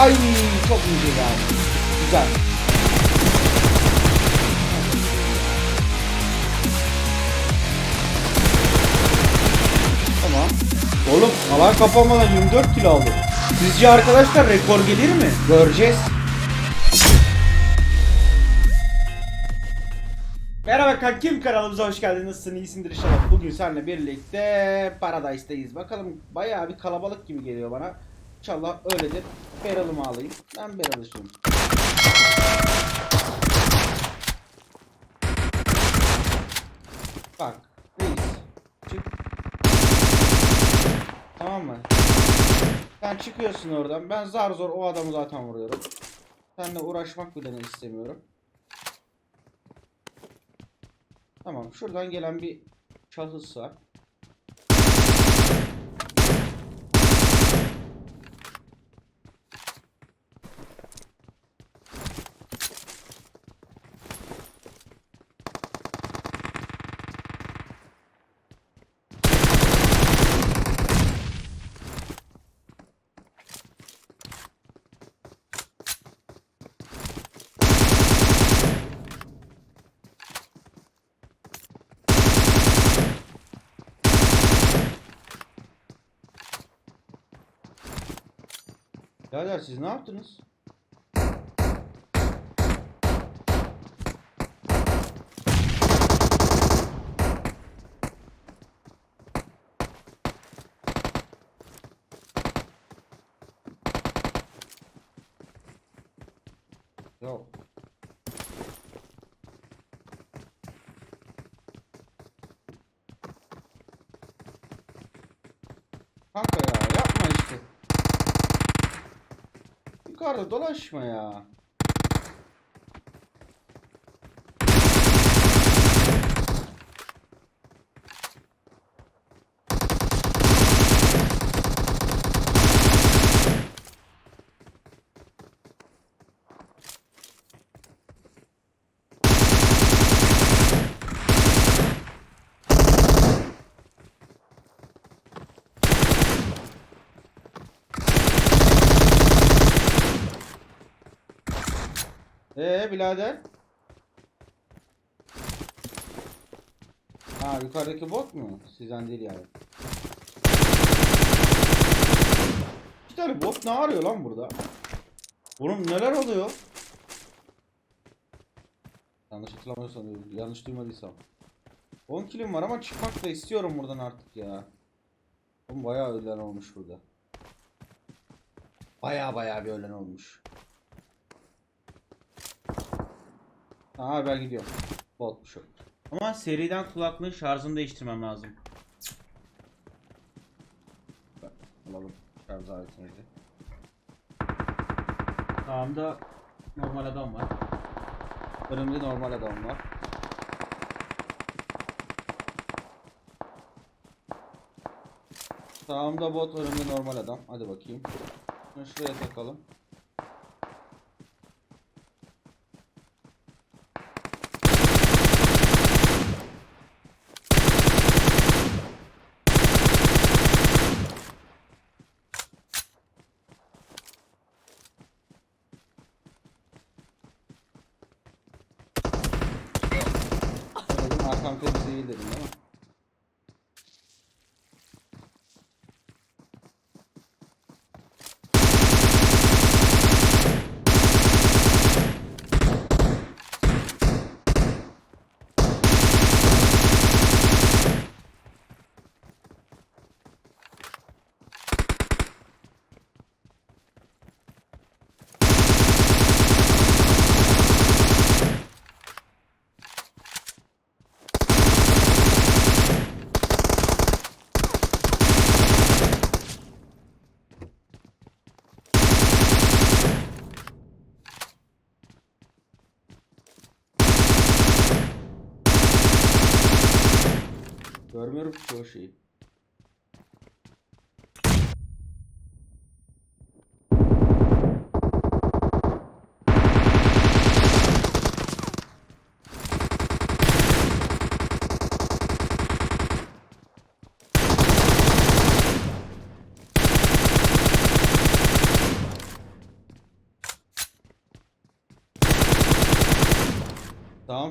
Ay çok ince geldi. Güzel. Tamam. Oğlum alan kapanmadan 24 kilo aldım. Sizce arkadaşlar rekor gelir mi? Göreceğiz. Merhaba kankim kanalımıza hoş geldin. Nasılsın? İyisindir inşallah. Bugün seninle birlikte Paradise'dayız. Bakalım bayağı bir kalabalık gibi geliyor bana. İnşallah öyledir. Barrel'ımı alayım. Ben barrel istiyorum. Bak. Reis. Çık. Tamam mı? Sen çıkıyorsun oradan. Ben zar zor o adamı zaten vuruyorum. Seninle uğraşmak bile istemiyorum. Tamam. Şuradan gelen bir şahıs var. Birader siz ne yaptınız? Yok. Kanka ya yapma işte. Yukarıda dolaşma ya. Ee birader? Ha yukarıdaki bot mu? Sizden değil yani. Bir tane bot ne arıyor lan burada? Oğlum neler oluyor? Yanlış hatırlamıyorsam, yanlış duymadıysam. 10 kilim var ama çıkmak da istiyorum buradan artık ya. Oğlum bayağı ölen olmuş burada. Bayağı bayağı bir ölen olmuş. Aa ben gidiyorum. Botmuş o. Ama seriden kulaklığın şarjını değiştirmem lazım. Alalım şarj aletimizi. Sağımda normal adam var. Önümde normal adam var. Sağımda bot, önümde normal adam. Hadi bakayım. Şuraya takalım. Arkam temiz değil dedim değil mi?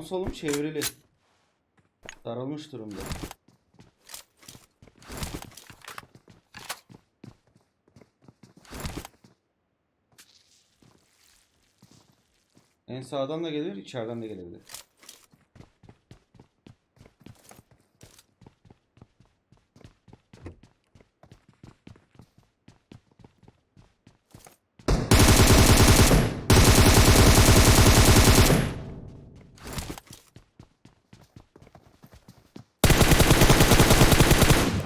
Sağım solum çevrili. Sarılmış durumda. En sağdan da gelir, içeriden de gelebilir.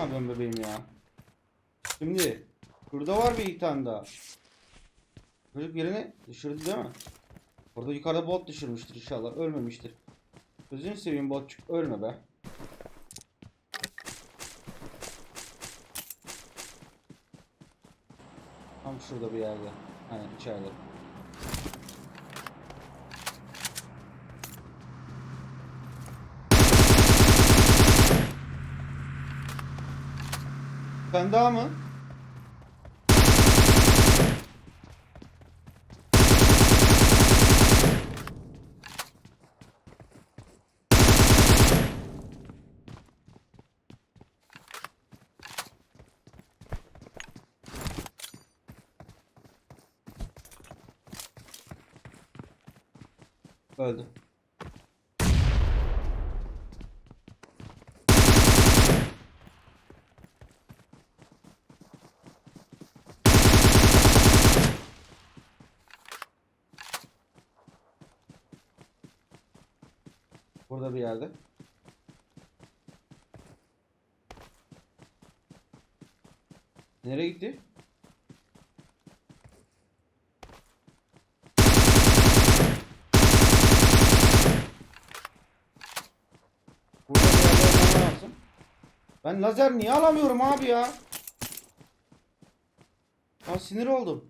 Ne yapıyorsun bebeğim ya? Şimdi burada var bir tane daha. Çocuk birini düşürdü değil mi? Orada yukarıda bot düşürmüştür inşallah. Ölmemiştir. Gözünü seveyim botçuk. Ölme be. Tam şurada bir yerde. Aynen içeride. Ben daha mı? Öldü. Burada bir yerde. Nereye gitti? Burada bir yerde olmam lazım. Ben lazer niye alamıyorum abi ya? Ha sinir oldum.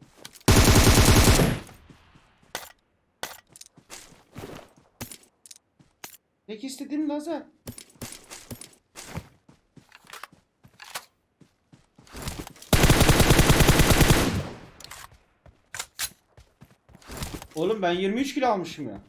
Tek istediğim lazer. Oğlum ben 23 kilo almışım ya.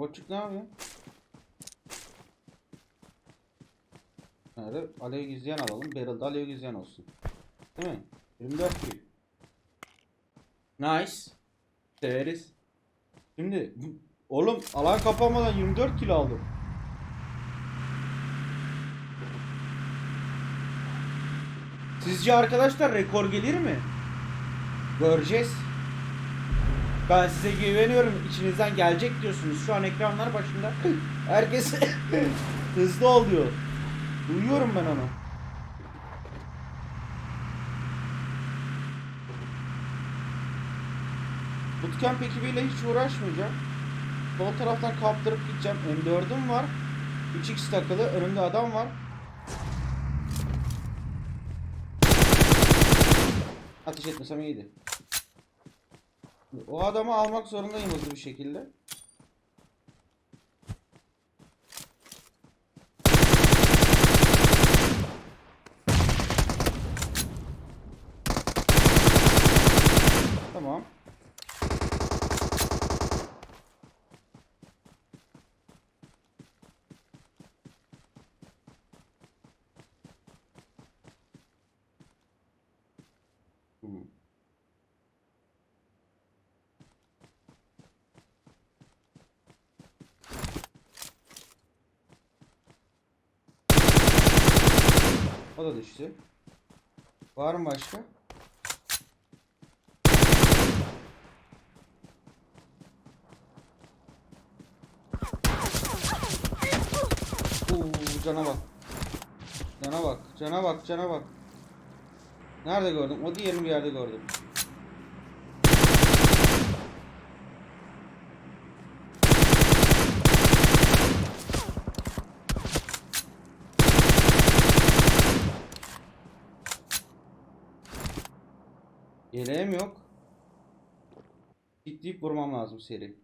Boçuk ne yapıyor? Nerede? Alev gizleyen alalım. Barrel'da alev gizleyen olsun. Değil mi? 24 kill. Nice. Severiz. Şimdi oğlum alan kapanmadan 24 kilo aldım. Sizce arkadaşlar rekor gelir mi? Göreceğiz. Ben size güveniyorum. İçinizden gelecek diyorsunuz. Şu an ekranlar başında. Herkes hızlı ol diyor. Duyuyorum ben onu. Bootcamp ekibiyle hiç uğraşmayacağım. Sol taraftan kaptırıp gideceğim. M4'üm var. 3x takılı. Önümde adam var. Ateş etmesem iyiydi. O adamı almak zorundayım hızlı bir şekilde. Tamam. Hmm. O da düştü. Var mı başka? Uuu cana bak. Cana bak, cana bak, cana bak. Nerede gördüm? O diğerini bir yerde gördüm. Yeleğim yok. Kitleyip vurmam lazım seri.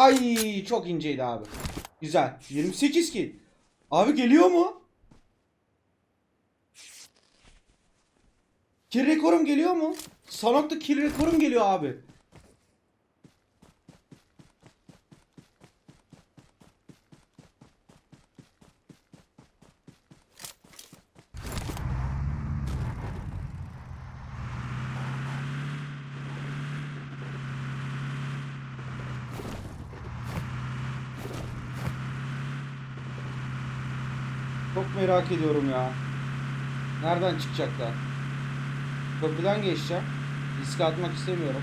Ay çok inceydi abi. Güzel. 28 kill. Abi geliyor mu? Kill rekorum geliyor mu? Sanok'ta kill rekorum geliyor abi. Çok merak ediyorum ya. Nereden çıkacaklar? Köprüden geçeceğim. Riske atmak istemiyorum.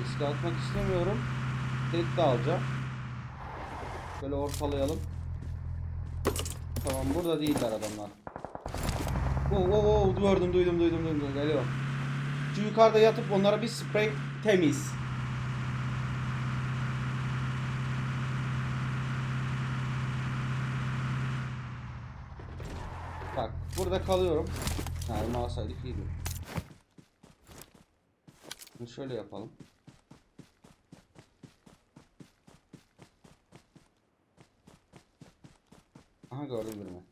Riske atmak istemiyorum. Tek de alacağım. Böyle ortalayalım. Tamam burada değiller adamlar. Oo, oo, oo, gördüm duydum duydum duydum geliyor. Şu yukarıda yatıp onlara bir sprey temiz. Bak burada kalıyorum. Mermi alsaydık iyiydi. Şöyle yapalım. Aha gördüm birini.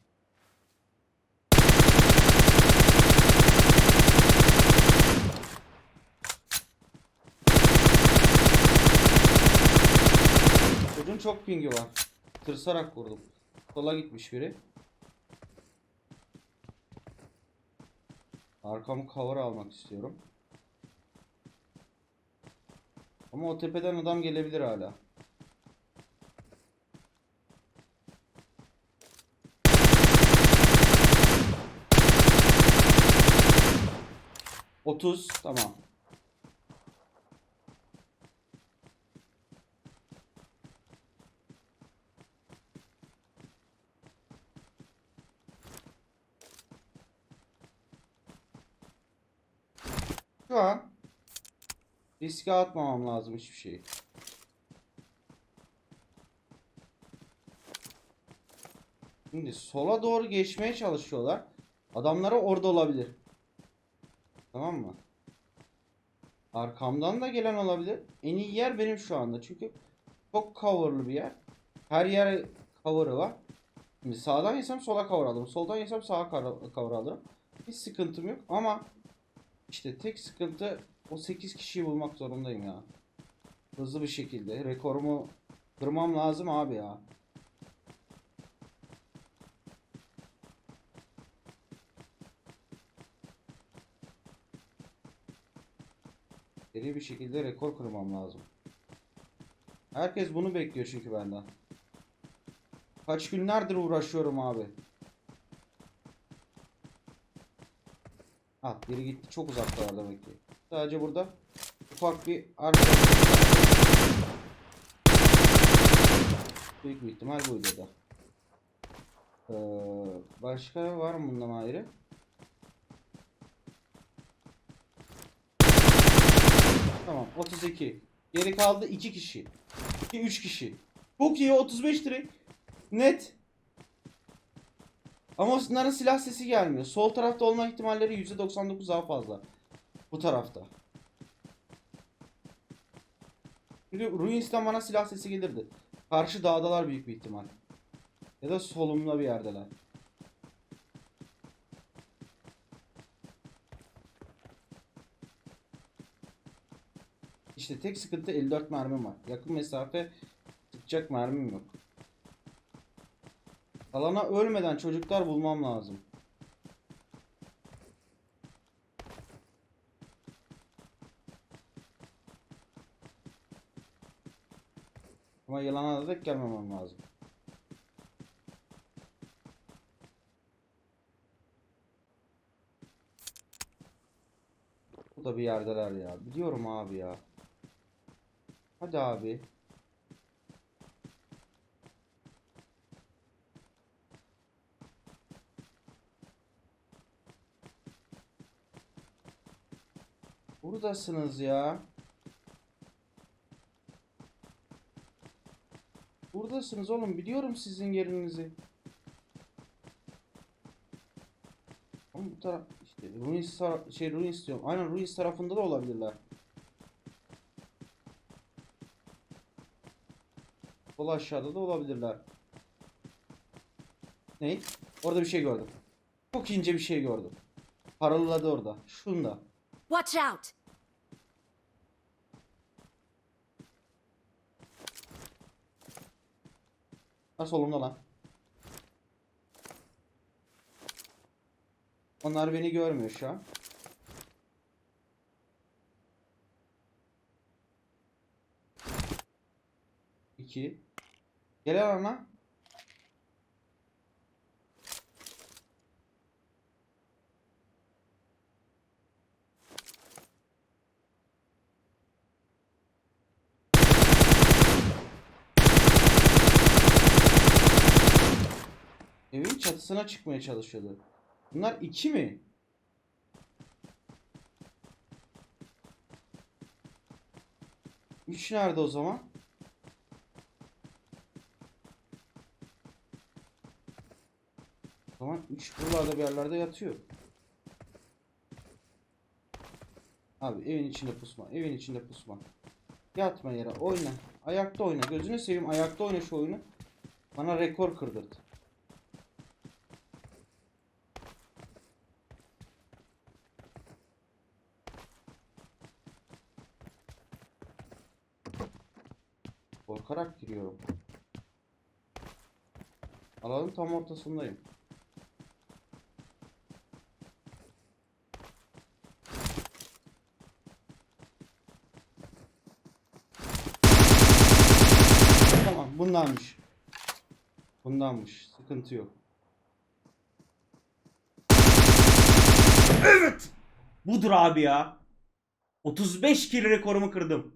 Çocuğun çok pingi var. Tırsarak vurdum. Sola gitmiş biri. Arkamı cover almak istiyorum. Ama o tepeden adam gelebilir hala. Otuz tamam. Şu an riske atmamam lazım hiçbir şeyi. Şimdi sola doğru geçmeye çalışıyorlar. Adamları orada olabilir. Tamam mı? Arkamdan da gelen olabilir. En iyi yer benim şu anda. Çünkü çok coverlı bir yer. Her yer cover'ı var. Şimdi sağdan yesem sola cover alırım. Soldan yesem sağa cover alırım. Hiç sıkıntım yok ama işte tek sıkıntı o 8 kişiyi bulmak zorundayım ya. Hızlı bir şekilde. Rekorumu kırmam lazım abi ya. Seri bir şekilde rekor kırmam lazım. Herkes bunu bekliyor çünkü benden. Kaç günlerdir uğraşıyorum abi. Ha biri gitti çok uzakta var demek ki. Sadece burada ufak bir arkadaş. Büyük bir ihtimal buydu da. Ee, başka var mı bundan ayrı? Tamam 32. Geri kaldı 2 kişi. 2 3 kişi. Çok iyi 35 direkt. Net. Ama onların silah sesi gelmiyor. Sol tarafta olma ihtimalleri %99 daha fazla. Bu tarafta. Çünkü Ruins'ten bana silah sesi gelirdi. Karşı dağdalar büyük bir ihtimal. Ya da solumda bir yerdeler. İşte tek sıkıntı 54 mermim var. Yakın mesafe sıkacak mermim yok. Alana ölmeden çocuklar bulmam lazım. Ama yılana da denk gelmemem lazım. Bu da bir yerdeler ya. Biliyorum abi ya. Hadi abi. Buradasınız ya. Buradasınız oğlum. Biliyorum sizin yerinizi. Ama bu taraf işte Ruins şey Ruins diyorum. Aynen Ruins tarafında da olabilirler. Sol aşağıda da olabilirler. Ne? Orada bir şey gördüm. Çok ince bir şey gördüm. Paraladı orada. Şunda. Watch out! Ha solumda lan. Onlar beni görmüyor şu an. İki. Gel ana. Evin çatısına çıkmaya çalışıyordu. Bunlar iki mi? Üç nerede o zaman? Zaman üç buralarda bir yerlerde yatıyor. Abi evin içinde pusma. Evin içinde pusma. Yatma yere oyna. Ayakta oyna. Gözünü seveyim ayakta oyna şu oyunu. Bana rekor kırdırt. Korkarak giriyorum. Alanın tam ortasındayım. Tamam bundanmış. Bundanmış. Sıkıntı yok. Evet. Budur abi ya. 35 kill rekorumu kırdım.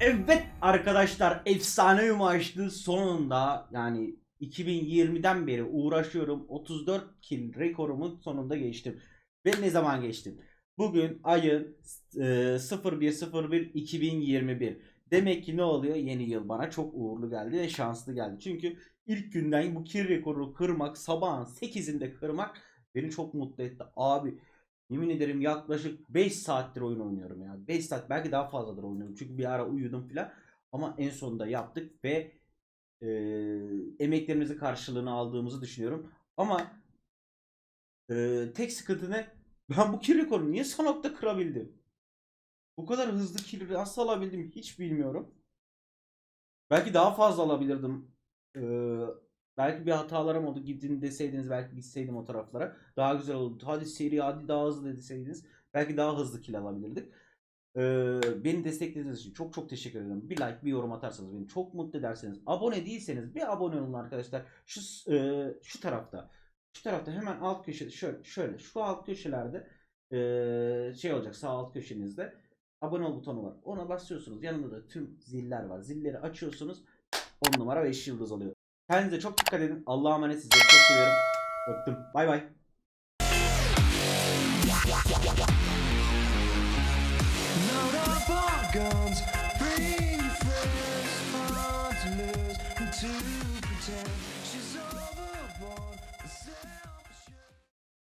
Evet arkadaşlar efsane maçtı sonunda yani 2020'den beri uğraşıyorum 34 kill rekorumu sonunda geçtim. Ve ne zaman geçtim? Bugün ayın e, 01.01.2021. Demek ki ne oluyor? Yeni yıl bana çok uğurlu geldi ve şanslı geldi. Çünkü ilk günden bu kill rekoru kırmak, sabahın 8'inde kırmak beni çok mutlu etti. Abi Yemin ederim yaklaşık 5 saattir oyun oynuyorum ya. 5 saat belki daha fazladır oynuyorum. Çünkü bir ara uyudum filan. Ama en sonunda yaptık ve e, emeklerimizin karşılığını aldığımızı düşünüyorum. Ama e, tek sıkıntı ne? Ben bu kill rekoru niye son nokta kırabildim? Bu kadar hızlı kill nasıl alabildim hiç bilmiyorum. Belki daha fazla alabilirdim. Ee, belki bir hatalarım oldu. Gidin deseydiniz belki gitseydim o taraflara. Daha güzel olurdu. Hadi seri hadi daha hızlı deseydiniz. Belki daha hızlı kill alabilirdik. Ee, beni desteklediğiniz için çok çok teşekkür ederim. Bir like bir yorum atarsanız beni çok mutlu ederseniz. Abone değilseniz bir abone olun arkadaşlar. Şu e, şu tarafta. Şu tarafta hemen alt köşede şöyle şöyle şu alt köşelerde e, şey olacak sağ alt köşenizde abone ol butonu var. Ona basıyorsunuz. Yanında da tüm ziller var. Zilleri açıyorsunuz. 10 numara 5 yıldız oluyor. Kendinize çok dikkat edin. Allah'a emanet sizleri çok seviyorum. Öptüm. Bay bay. to pretend she's overborn.